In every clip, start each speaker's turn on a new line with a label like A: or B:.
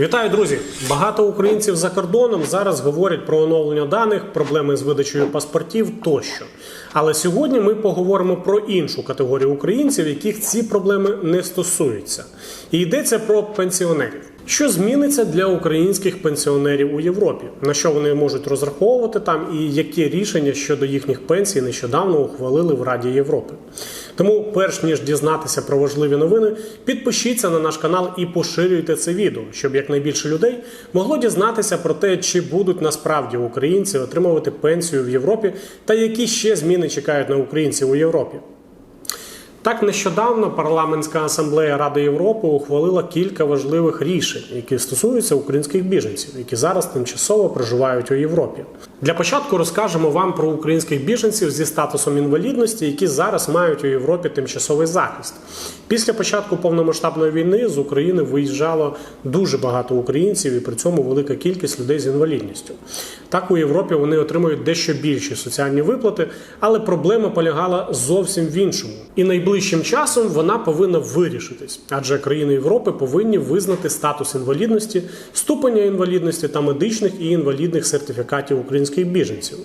A: Вітаю, друзі! Багато українців за кордоном зараз говорять про оновлення даних, проблеми з видачею паспортів тощо. Але сьогодні ми поговоримо про іншу категорію українців, яких ці проблеми не стосуються. І йдеться про пенсіонерів. Що зміниться для українських пенсіонерів у Європі? На що вони можуть розраховувати там, і які рішення щодо їхніх пенсій нещодавно ухвалили в Раді Європи? Тому, перш ніж дізнатися про важливі новини, підпишіться на наш канал і поширюйте це відео, щоб якнайбільше людей могло дізнатися про те, чи будуть насправді українці отримувати пенсію в Європі, та які ще зміни чекають на українців у Європі. Так нещодавно парламентська асамблея Ради Європи ухвалила кілька важливих рішень, які стосуються українських біженців, які зараз тимчасово проживають у Європі. Для початку розкажемо вам про українських біженців зі статусом інвалідності, які зараз мають у Європі тимчасовий захист. Після початку повномасштабної війни з України виїжджало дуже багато українців, і при цьому велика кількість людей з інвалідністю. Так у Європі вони отримують дещо більші соціальні виплати, але проблема полягала зовсім в іншому. І найближчим часом вона повинна вирішитись, адже країни Європи повинні визнати статус інвалідності, ступеня інвалідності та медичних і інвалідних сертифікатів українських біженців.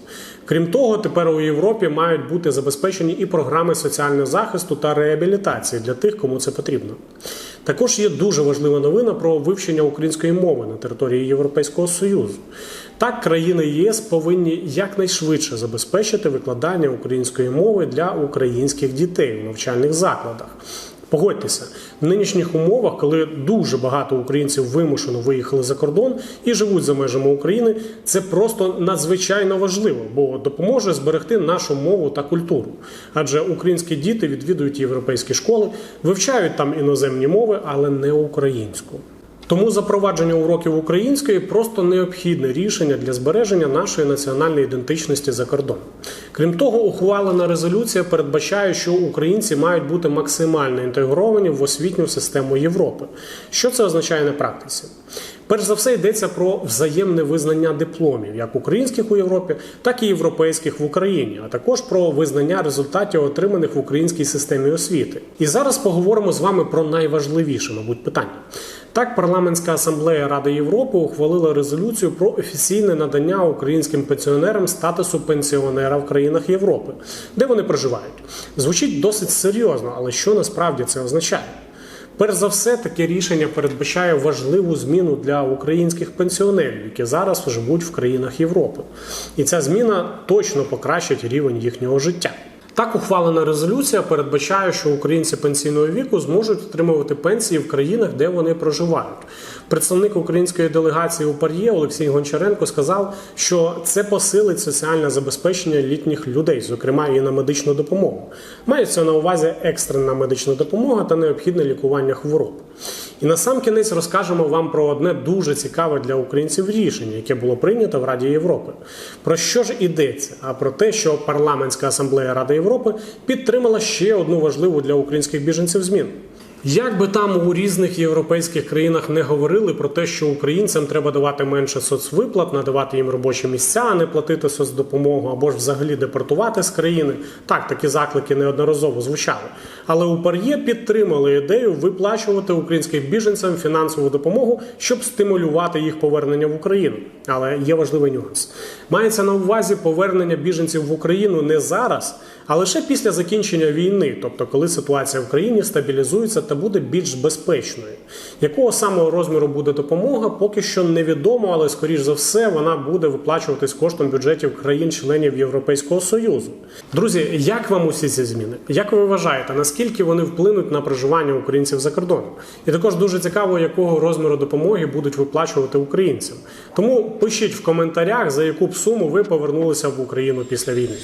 A: Крім того, тепер у Європі мають бути забезпечені і програми соціального захисту та реабілітації для тих, кому це потрібно. Також є дуже важлива новина про вивчення української мови на території Європейського Союзу. Так, країни ЄС повинні якнайшвидше забезпечити викладання української мови для українських дітей у навчальних закладах. Погодьтеся, в нинішніх умовах, коли дуже багато українців вимушено виїхали за кордон і живуть за межами України, це просто надзвичайно важливо, бо допоможе зберегти нашу мову та культуру. Адже українські діти відвідують європейські школи, вивчають там іноземні мови, але не українську. Тому запровадження уроків української просто необхідне рішення для збереження нашої національної ідентичності за кордоном. Крім того, ухвалена резолюція передбачає, що українці мають бути максимально інтегровані в освітню систему Європи. Що це означає на практиці? Перш за все йдеться про взаємне визнання дипломів, як українських у Європі, так і європейських в Україні, а також про визнання результатів, отриманих в українській системі освіти. І зараз поговоримо з вами про найважливіше, мабуть, питання. Так, парламентська асамблея Ради Європи ухвалила резолюцію про офіційне надання українським пенсіонерам статусу пенсіонера в країнах Європи, де вони проживають. Звучить досить серйозно, але що насправді це означає? Перш за все, таке рішення передбачає важливу зміну для українських пенсіонерів, які зараз живуть в країнах Європи. І ця зміна точно покращить рівень їхнього життя. Так, ухвалена резолюція передбачає, що українці пенсійного віку зможуть отримувати пенсії в країнах, де вони проживають. Представник української делегації у Пар'є Олексій Гончаренко сказав, що це посилить соціальне забезпечення літніх людей, зокрема і на медичну допомогу. Мається на увазі екстрена медична допомога та необхідне лікування хвороб. І на сам кінець розкажемо вам про одне дуже цікаве для українців рішення, яке було прийнято в Раді Європи. Про що ж ідеться? А про те, що парламентська асамблея Ради Європи підтримала ще одну важливу для українських біженців зміну. Як би там у різних європейських країнах не говорили про те, що українцям треба давати менше соцвиплат, надавати їм робочі місця, а не платити соцдопомогу або ж взагалі депортувати з країни, так такі заклики неодноразово звучали. Але у Пар'є підтримали ідею виплачувати українським біженцям фінансову допомогу, щоб стимулювати їх повернення в Україну. Але є важливий нюанс. Мається на увазі повернення біженців в Україну не зараз, а лише після закінчення війни, тобто коли ситуація в країні стабілізується та буде більш безпечною. Якого самого розміру буде допомога, поки що невідомо, але скоріш за все вона буде виплачуватись коштом бюджетів країн-членів Європейського Союзу. Друзі, як вам усі ці зміни? Як ви вважаєте, наскільки вони вплинуть на проживання українців за кордоном? І також дуже цікаво, якого розміру допомоги будуть виплачувати українцям. Тому пишіть в коментарях, за яку б суму ви повернулися в Україну після війни.